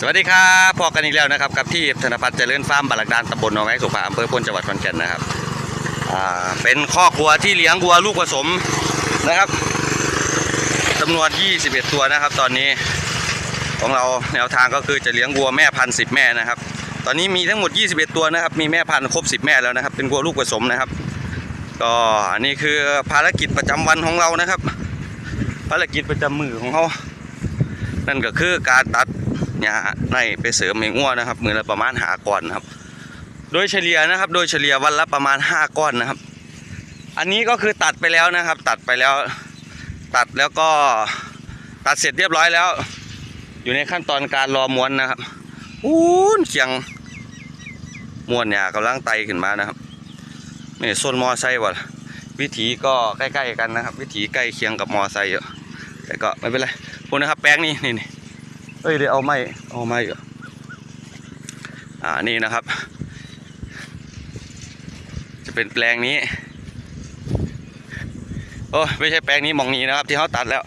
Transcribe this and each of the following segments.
สวัสดีครับพอกันอีกแล้วนะครับกับที่ธนพัฒน์เจริญฟาร์มบาลักดานตำบลหนองไอ้สุภาอำเภอพลจังหวัดขอนแก่นนะครับอ่าเป็นข้อกวัวที่เลี้ยงวัวลูกผสมนะครับจำนวน 21 ตัวนะครับ ตอนนี้ของเราแนวทางก็คือจะเลี้ยงวัวแม่พันธุ์10แม่นะครับ ตอนนี้มีทั้งหมด 21 ตัวนะครับ มีแม่พันธุ์ครบ 10 แม่แล้วนะครับ เป็นวัวลูกผสมนะครับ ก็อันนี้คือภารกิจประจำวันของเรานะครับ ภารกิจประจำมือของเขานั่นก็คือการตัด หญ้าในไปเสริมให้งัวนะครับ มือละประมาณหาก้อนนะครับ โดยเฉลี่ยนะครับ โดยเฉลี่ยวันละประมาณ5ก้อนนะครับ อันนี้ก็คือตัดไปแล้วนะครับ ตัดไปแล้ว ตัดแล้วก็ตัดเสร็จเรียบร้อยแล้ว อยู่ในขั้นตอนการรอม้วนนะครับอู้นเคียงม้วนหญ้ากำลังไตขึ้นมานะครับนี่ส้นมอไซค์ว่ะวิถีก็ใกล้ๆกันนะครับ วิถีใกล้เคียงกับมอไซค์อยู่แต่ก็ไม่เป็นไรพวกนะครับแป้งนี่นี่ เอ้ยเดี๋ยวเอาไม้เอาไม้เหรออ่านี่นะครับ จะเป็นแปลงนี้โอ้ไม่ใช่แปลงนี้มองนี้นะครับ ที่เขาตัดแล้ว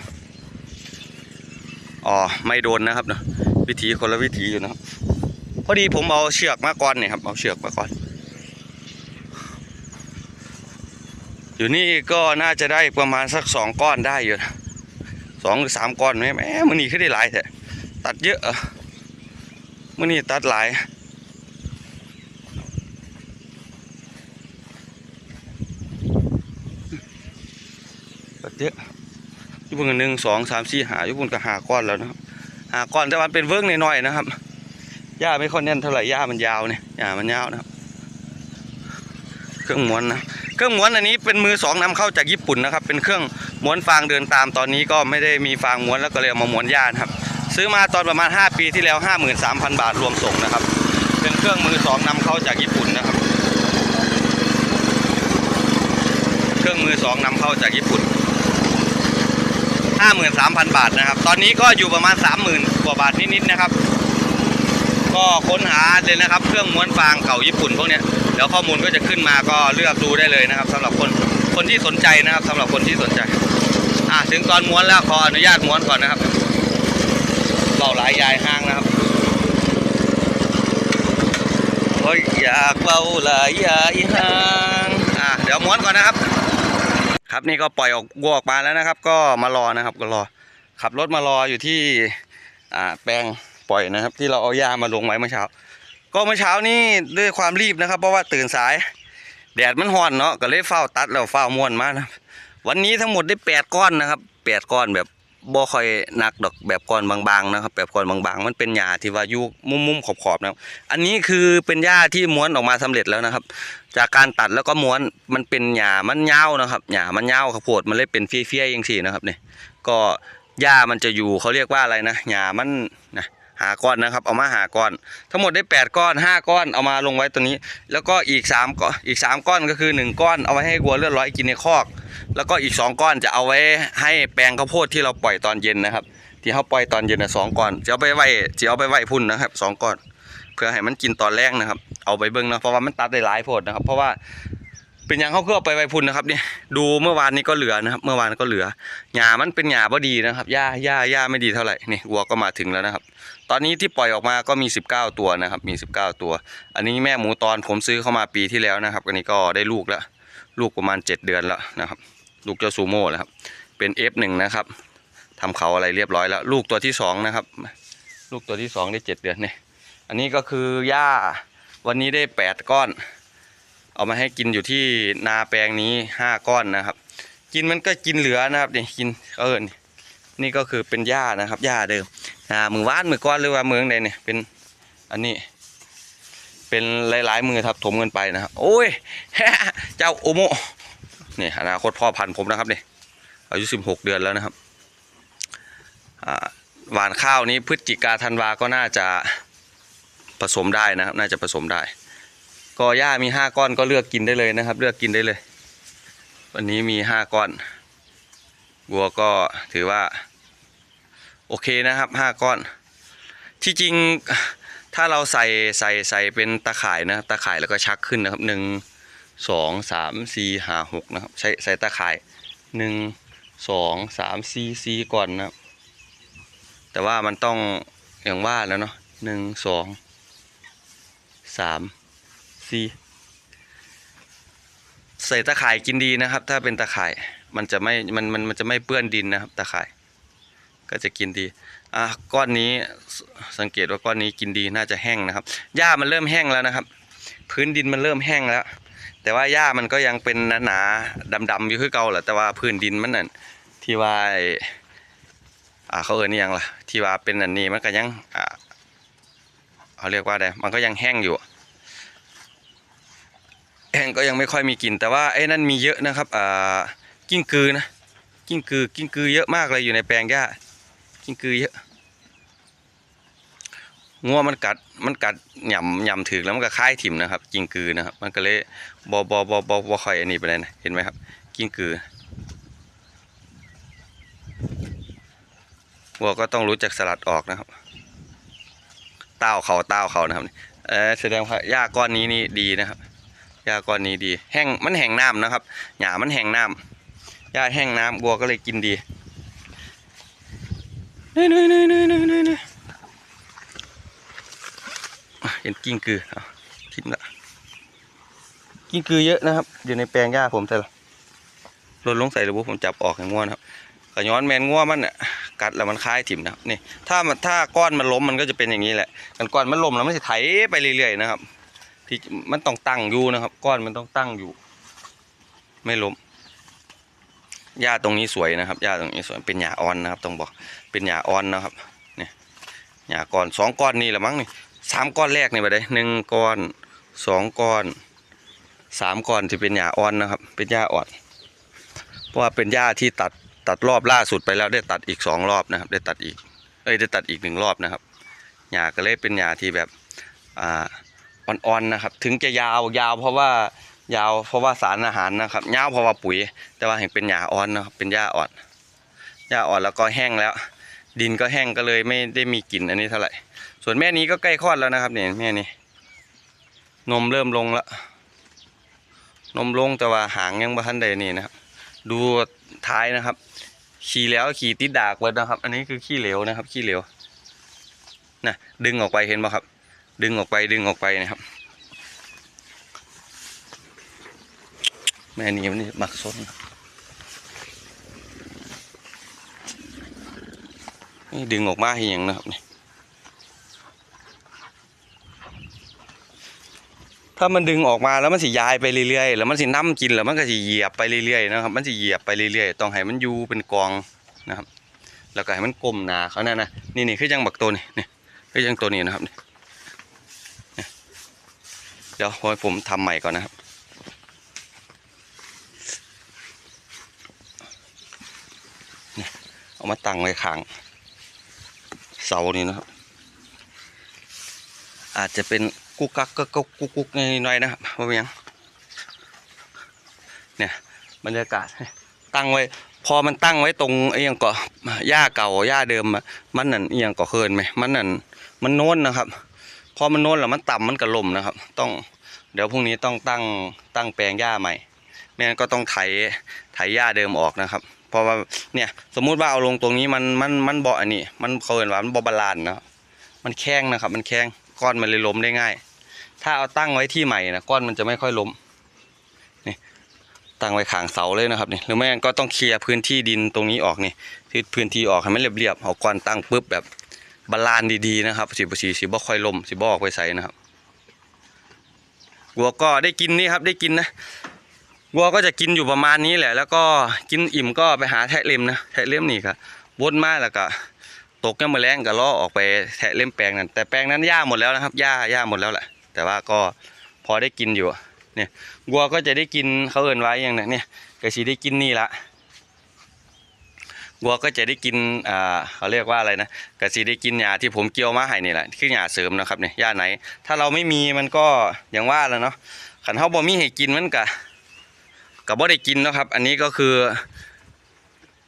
อ๋อไม่โดนนะครับเนอะวิธีคนละวิธีอยู่นะครับพอดีผมเอาเชือกมาก่อนเนี่ยครับเอาเชือกมาก่อน อยู่นี่ก็น่าจะได้ประมาณสักสองก้อนได้อยู่นะสองหรือสามก้อนไหมแหมมันนี่ขึ้นได้หลายแท้ ตัดเยอะมื่อนี้ตัดหลายตัดเยอะยุบนหนึ่งสองสามสี่หายุบนก็หาก้อนแล้วนะครับหาก้อนแต่มันเป็นเวิร์กน้อยๆนะครับหญ้าไม่ค่อยแน่นเท่าไหร่หญ้ามันยาวเนี่ยหญ้ามันยาวนะครับ เครื่องม้วนนะเครื่องม้วนอันนี้เป็นมือสองนำเข้าจากญี่ปุ่นนะครับ เป็นเครื่องม้วนฟางเดินตามตอนนี้ก็ไม่ได้มีฟางม้วนแล้วก็เลยเอามาม้วนหญ้านะครับ ซื้อมาตอนประมาณ 5 ปีที่แล้ว 53,000 บาทรวมส่งนะครับ เป็นเครื่องมือสองนำเข้าจากญี่ปุ่นนะครับ เครื่องมือสองนำเข้าจากญี่ปุ่น 53,000 บาทนะครับ ตอนนี้ก็อยู่ประมาณ 30,000 กว่าบาทนิดๆนะครับ ก็ค้นหาเลยนะครับ เครื่องม้วนฟางเก่าญี่ปุ่นพวกนี้ยเดี๋ยวข้อมูลก็จะขึ้นมาก็เลือกดูได้เลยนะครับสำหรับคนคนที่สนใจนะครับสำหรับคนที่สนใจอะถึงตอนม้วนแล้วขออนุญาตม้วนก่อนนะครับ เบาหลายยายห้างนะครับโอ้ยอยากเบาหลายยายห้างอะเดี๋ยวม้วนก่อนนะครับ ครับนี่ก็ปล่อยออกวัวออกมาแล้วนะครับ ก็มารอนะครับก็รอขับรถมารออยู่ที่อ่าแปลงปล่อยนะครับ ที่เราเอาหญ้ามาลงไว้เมื่อเช้า ก็เมื่อเช้านี้ด้วยความรีบนะครับ เพราะว่าตื่นสาย แดดมันร้อนเนาะก็เลยเฝ้าตัดแล้วเฝ้าม้วนมานะวันนี้ทั้งหมดได้แปดก้อนนะครับแปดก้อนแบบ บ่ค่อยหนักดอกแบบก้อนบางๆนะครับ แบบก้อนบางๆ มันเป็นหญ้าที่ว่าอยู่มุมๆขอบๆนะครับ อันนี้คือเป็นหญ้าที่ม้วนออกมาสำเร็จแล้วนะครับ จากการตัดแล้วก็ม้วนมันเป็นหญ้ามันยาวนะครับหญ้ามันยาวข้าวโพดมันเลยเป็นเฟี้ยๆอย่างสี่นะครับเนี่ยก็หญ้ามันจะอยู่เขาเรียกว่าอะไรนะหญ้ามันนะ หาก้อนนะครับ เอามาหาก้อน ทั้งหมดได้แปดก้อนห้าก้อนเอามาลงไว้ตัวนี้ แล้วก็อีกสามก้อนอีกสามก้อนก็คือหนึ่งก้อนเอาไว้ให้วัวเลือดร้อยกินในคอก แล้วก็อีก 2 ก้อนจะเอาไว้ให้แปลงข้าวโพดที่เราปล่อยตอนเย็นนะครับ ที่เขาปล่อยตอนเย็นนะสองก้อนจะเอาไปไว้จะเอาไปไว้พุ่นนะครับสองก้อน เพื่อให้มันกินตอนแรกนะครับ เอาไปเบิ้งนะเพราะว่ามันตัดได้หลายโพดนะครับ เพราะว่าเป็นยังเขาเคลือไปไว้พุ่นนะครับเนี่ยดูเมื่อวานนี้ก็เหลือนะครับ เมื่อวานก็เหลือหญ้ามันเป็นหญ้าบ่ดีนะครับหญ้าหญ้าหญ้าไม่ดีเท่าไหร่นี่วัวก็มาถึงแล้วนะครับ ตอนนี้ที่ปล่อยออกมาก็มี 19 ตัวนะครับมี 19 ตัว อันนี้แม่หมูตอนผมซื้อเข้ามาปีที่แล้วนะครับอันนี้ก็ได้ลูกแล้ว ลูกประมาณ 7 เดือนแล้วนะครับ ลูกเจ้าซูโม่นะครับ เป็น F1 นะครับทำเขาอะไรเรียบร้อยแล้ว ลูกตัวที่สองนะครับ ลูกตัวที่สองได้เจ็ดเดือนเนี่ยอันนี้ก็คือหญ้าวันนี้ได้แปดก้อน เอามาให้กินอยู่ที่นาแปลงนี้ห้าก้อนนะครับ กินมันก็กินเหลือนะครับนี่กินเออนี่ก็คือเป็นหญ้านะครับหญ้าเดิม อ่ามือว่านมือก้อนหรือว่ามือใดเนี่ยเป็นอันนี้ เป็นหลายๆมือทับถมกันไปนะครับโอ้ยเจ้าโอโมนี่อนาคตพ่อพันธุ์ผมนะครับนี่อายุสิบหกเดือนแล้วนะครับหวานข้าวนี้พฤศจิกาธันวาก็น่าจะผสมได้นะครับ น่าจะผสมได้ก็หญ้ามีห้าก้อนก็เลือกกินได้เลยนะครับ เลือกกินได้เลย วันนี้มีห้าก้อนวัวก็ถือว่า โอเคนะครับห้าก้อน ที่จริงถ้าเราใส่ใส่ใส่เป็นตะข่ายนะตะข่ายแล้วก็ชักขึ้นนะครับหนึ่งสองสามสี่ห้าหกนะครับใช้ใส่ตาข่ายหนึ่งสองสามสี่สี่ก่อนนะครับแต่ว่ามันต้องอย่างว่าแล้วเนาะหนึ่งสองสามสี่ใส่ตะข่ายกินดีนะครับ ถ้าเป็นตะข่ายมันจะไม่มันมันมันจะไม่เปื้อนดินนะครับตะข่าย ก็จะกินดีอะก้อนนี้สังเกตว่าก้อนนี้กินดีน่าจะแห้งนะครับ หญ้ามันเริ่มแห้งแล้วนะครับ พื้นดินมันเริ่มแห้งแล้ว แต่ว่าหญ้ามันก็ยังเป็นหนาๆดำๆอยู่คือเก่าแหละแต่ว่าพื้นดินมันนั่นที่ว่าอ้อ่าเขาเอ่ยนี่ยังล่ะ ที่ว่าเป็นอันนี้มันก็ยังอ่าเขาเรียกว่าอะไรมันก็ยังแห้งอยู่แห้งก็ยังไม่ค่อยมีกลิ่นแต่ว่าไอ้นั่นมีเยอะนะครับอ่ากิ้งกือนะกิ้งกือกิ้งกือเยอะมากเลยอยู่ในแปลงหญ้า กิ้งกือเยอะงัวมันกัดมันกัดหย่ำหย่ำถึกแล้วมันก็คายถิ่มนะครับกิ้งกือนะครับ มันก็เลยบอบอบอบอบอค่อยอันนี้ไปเลยนะเห็นไหมครับ กิ้งกือวัวก็ต้องรู้จักสลัดออกนะครับ เต้าเขาเต้าเขานะครับเออแสดงว่าหญ้าก้อนนี้นี่ดีนะครับหญ้าก้อนนี้ดี แห้งมันแห้งน้ำนะครับหญ้ามันแห้งน้ำหญ้าแห้งน้ำวัวก็เลยกินดี น่เน่เน่เน่เน่เน่น่อ่เห็นกิ้งกือเอาทิ้งละกิ้งกือเยอะนะครับอยู่ในแปลงหญ้าผมแต่ละหล่นลงใส่ระบบผมจับออกอย่างง่วนครับกระย้อนแมนง่วมันเนี่ยกัดแล้วมันคล้ายถิ่มนะครับนี่ถ้ามันถ้าก้อนมันล้มมันก็จะเป็นอย่างนี้แหละกันก้อนมันล้มแล้วมันจะไถไปเรื่อยๆนะครับที่มันต้องตั้งอยู่นะครับ ก้อนมันต้องตั้งอยู่ ไม่ล้ม หญ้าตรงนี้สวยนะครับหญ้าตรงนี้สวยเป็นหญ้าอ่อนนะครับต้องบอกเป็นหญ้าอ่อนนะครับเนี่ยหญ้าก้อนสองก้อนนี่แหละมั้งนี่สามก้อนแรกนี่ไปได้หนึ่งก้อนสองก้อนสามก้อนที่เป็นหญ้าอ่อนนะครับ เป็นหญ้าอ่อนเพราะว่าเป็นหญ้าที่ตัดตัดรอบล่าสุดไปแล้วได้ตัดอีกสองรอบนะครับ ได้ตัดอีกเอ้ยได้ตัดอีกหนึ่งรอบนะครับหญ้าก็เลยเป็นหญ้าที่แบบอ่าอ่อนๆนะครับ ถึงจะยาวยาวเพราะว่า ยาวเพราะว่าสารอาหารนะครับยาวเพราะว่าปุ๋ย แต่ว่าเห็นเป็นหญ้าอ่อนนะครับเป็นหญ้าอ่อนหญ้าอ่อนแล้วก็แห้งแล้ว ดินก็แห้งก็เลยไม่ได้มีกลิ่นอันนี้เท่าไหร่ส่วนแม่นี้ก็ใกล้คลอดแล้วนะครับเนี่ยแม่นี้นมเริ่มลงแล้วนมลงแต่ว่าหางยังบ่ทันใดนี่นะครับ ดูท้ายนะครับ ขี่แล้วขี่ติดดากไว้นะครับ อันนี้คือขี้เหลวนะครับ ขี้เหลวนะดึงออกไปเห็นไหมครับ ดึงออกไปดึงออกไปนะครับ ม่นี่มันหมักซนนี่ดึงออกมาให้ยังนะครับนี่ถ้ามันดึงออกมาแล้วมันสิยายไปเรื่อยๆแล้วมันสิน้ำกินแล้วมันก็สิเหยียบไปเรื่อยๆนะครับ มันสิเหยียบไปเรื่อยๆต้องให้มันอยู่เป็นกองนะครับ แล้วก็ให้มันกลมหนาเขานั่นนะนี่นี่คือจังบักตัวนี่นี่คือจังตัวนี้นะครับเดี๋ยวให้ผมทำใหม่ก่อนนะครับ เนี่ยเอามาตั้งไว้ข้างเสานี่นะครับ อาจจะเป็นกุกกักก็กุกกุกกุกหน่อยนะครับว่าเป็นยังเนี่ยบรรยากาศตั้งไว้ พอมันตั้งไว้ตรงไอ้ยังเกาะหญ้าเก่าหญ้าเดิมมันนั่นไอ้ยังเกาะเคินไหมมันนั่นมันโน้นนะครับ พอมันโน้นแล้วมันต่ำมันกระลมนะครับ ต้องเดี๋ยวพรุ่งนี้ต้องตั้งตั้งแปลงหญ้าใหม่ไม่งั้นก็ต้องไถไถหญ้าเดิมออกนะครับ เพราะว่าเนี่ยสมมุติว่าเอาลงตรงนี้มันมันมันเบาะอันนี้มันเขาเรียกว่ามันบอบาลานนะมันแข้งนะครับ มันแข้งก้อนมันเลยล้มได้ง่าย ถ้าเอาตั้งไว้ที่ใหม่นะก้อนมันจะไม่ค่อยล้มนี่ตั้งไว้ขางเสาเลยนะครับนี่หรือไม่งั้นก็ต้องเคลียร์พื้นที่ดินตรงนี้ออกนี่ที่พื้นที่ออกให้มันเรียบๆเอาก้อนตั้งปุ๊บแบบบาลานดีๆนะครับสิบสีสิบ่ค่อยล้มสิบ่ออกไปใส่นะครับวัวก็ได้กินนี่ครับได้กินนะ วัวก็จะกินอยู่ประมาณนี้แหละ แล้วก็กินอิ่มก็ไปหาแทะเล็มนะแทะเล็มนี่ครับวนมาแล้วก็ตกยังมาแรงก็ล่อออกไปแทะเล็มแปลงนั้น แต่แปลงนั้นหญ้าหมดแล้วนะครับหญ้าหญ้าหมดแล้วแหละ แต่ว่าก็พอได้กินอยู่เนี่ยวัวก็จะได้กินเขาเอินไว้อย่างนั้นเนี่ยก็สิได้กินนี่ละวัวก็จะได้กินอ่าเขาเรียกว่าอะไรนะก็สิได้กินหญ้าที่ผมเกี่ยวมาให้นี่แหละคือหญ้าเสริมนะครับเนี่ยหญ้าไหน ถ้าเราไม่มีมันก็อย่างว่าแล้วเนาะขันเฮาบ่มีให้กินมันก็ ก็บ่ได้กินนะครับ อันนี้ก็คือ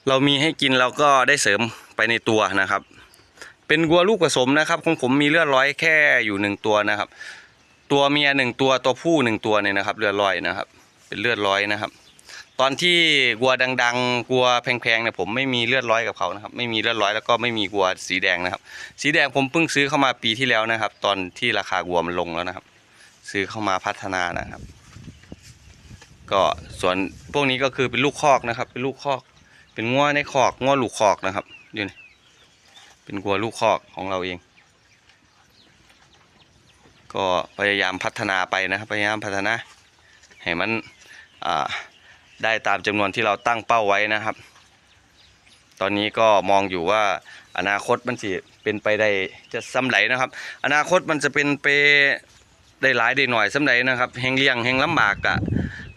เรามีให้กินเราก็ได้เสริมไปในตัวนะครับ เป็นวัวลูกผสมนะครับของผมมีเลือดร้อยแค่อยู่หนึ่งตัวนะครับ ตัวเมียหนึ่งตัวตัวผู้หนึ่งตัวเนี่ยนะครับ เลือดร้อยนะครับ เป็นเลือดร้อยนะครับ ตอนที่วัวดังๆวัวแพงๆเนี่ยผมไม่มีเลือดร้อยกับเขานะครับ ไม่มีเลือดร้อยแล้วก็ไม่มีวัวสีแดงนะครับ สีแดงผมเพิ่งซื้อเข้ามาปีที่แล้วนะครับ ตอนที่ราคาวัวมันลงแล้วนะครับ ซื้อเข้ามาพัฒนานะครับ ก็ส่วนพวกนี้ก็คือเป็นลูกคอกนะครับ เป็นลูกคอก เป็นงัวในคอกงัวลูกคอกนะครับอยู่นี่เป็นงัวลูกคอกของเราเอง ก็พยายามพัฒนาไปนะครับพยายามพัฒนาให้มันได้ตามจำนวนที่เราตั้งเป้าไว้นะครับ ตอนนี้ก็มองอยู่ว่าอนาคตมันสิเป็นไปได้จะซ้ำไหลนะครับ อนาคตมันจะเป็นไปได้หลายได้หน่อยซ้ำไหลนะครับแหงเลี้ยงแหงลำบากกะ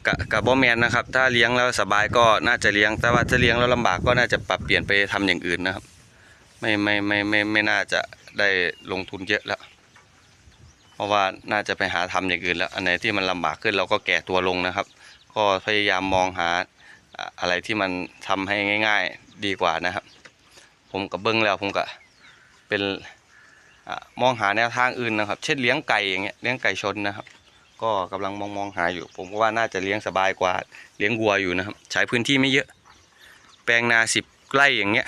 กะกะบ่แมนนะครับ ถ้าเลี้ยงแล้วสบายก็น่าจะเลี้ยง แต่ว่าถ้าเลี้ยงแล้วลำบากก็น่าจะปรับเปลี่ยนไปทำอย่างอื่นนะครับ ไม่ไม่ไม่ไม่ไม่น่าจะได้ลงทุนเยอะแล้ว เพราะว่าน่าจะไปหาทำอย่างอื่นแล้ว อันไหนที่มันลำบากขึ้นเราก็แก่ตัวลงนะครับ ก็พยายามมองหาอะอะไรที่มันทำให้ง่าย ๆดีกว่านะครับ ผมกับเบิ้งแล้วผมก็เป็นอะมองหาแนวทางอื่นนะครับ เช่นเลี้ยงไก่อย่างเงี้ยเลี้ยงไก่ชนนะครับ ก็กำลังมองมองหาอยู่ ผมก็ว่าน่าจะเลี้ยงสบายกว่าเลี้ยงวัวอยู่นะครับ ใช้พื้นที่ไม่เยอะ แปลงนาสิบไร่อย่างเงี้ย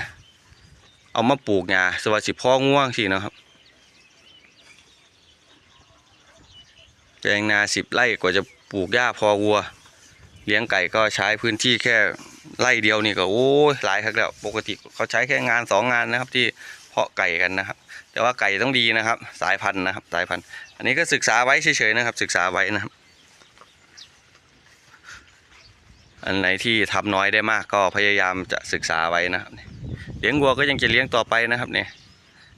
เอามาปลูกหญ้าสวัสดิพ่อง่วงสินะครับ แปลงนาสิบไร่กว่าจะปลูกหญ้าพอวัว เลี้ยงไก่ก็ใช้พื้นที่แค่ไร่เดียวนี่ก็โอ้ยหลายครั้งแล้วปกติเขาใช้แค่งานสองงานนะครับที่เพาะไก่กันนะครับ แต่ว่าไก่ต้องดีนะครับ สายพันธุ์นะครับ สายพันธุ์ อันนี้ก็ศึกษาไว้เฉยๆนะครับ ศึกษาไว้นะครับ อันไหนที่ทำน้อยได้มากก็พยายามจะศึกษาไว้นะครับเลี้ยงวัวก็ยังจะเลี้ยงต่อไปนะครับเนี่ย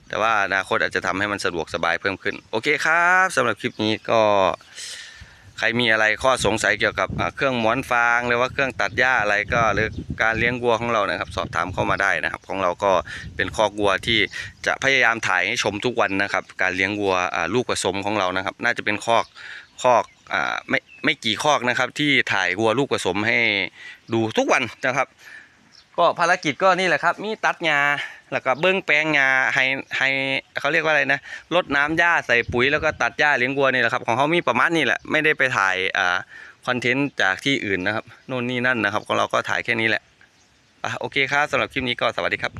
แต่ว่าอนาคตอาจจะทำให้มันสะดวกสบายเพิ่มขึ้น โอเคครับสำหรับคลิปนี้ก็ ใครมีอะไรข้อสงสัยเกี่ยวกับเครื่องม้วนฟางหรือว่าเครื่องตัดหญ้าอะไรก็หรือการเลี้ยงวัวของเรานะครับ สอบถามเข้ามาได้นะครับ ของเราก็เป็นคอกวัวที่จะพยายามถ่ายให้ชมทุกวันนะครับ การเลี้ยงวัวลูกผสมของเรานะครับ น่าจะเป็นคอกคอกอไม่ไม่กี่คอกนะครับ ที่ถ่ายวัวลูกผสมให้ดูทุกวันนะครับ ก็ภารกิจก็นี่แหละครับ มีตัดหญ้า แล้วก็เบื้องแปลงหญ้าให้ให้เขาเรียกว่าอะไรนะลดน้ำหญ้าใส่ปุ๋ยแล้วก็ตัดหญ้าเลี้ยงวัวนี่แหละครับของเขามีประมาณนี้แหละไม่ได้ไปถ่ายอ่าคอนเทนต์จากที่อื่นนะครับโน่นนี่นั่นนะครับของเราก็ถ่ายแค่นี้แหละอะโอเคครับสำหรับคลิปนี้ก็สวัสดีครับ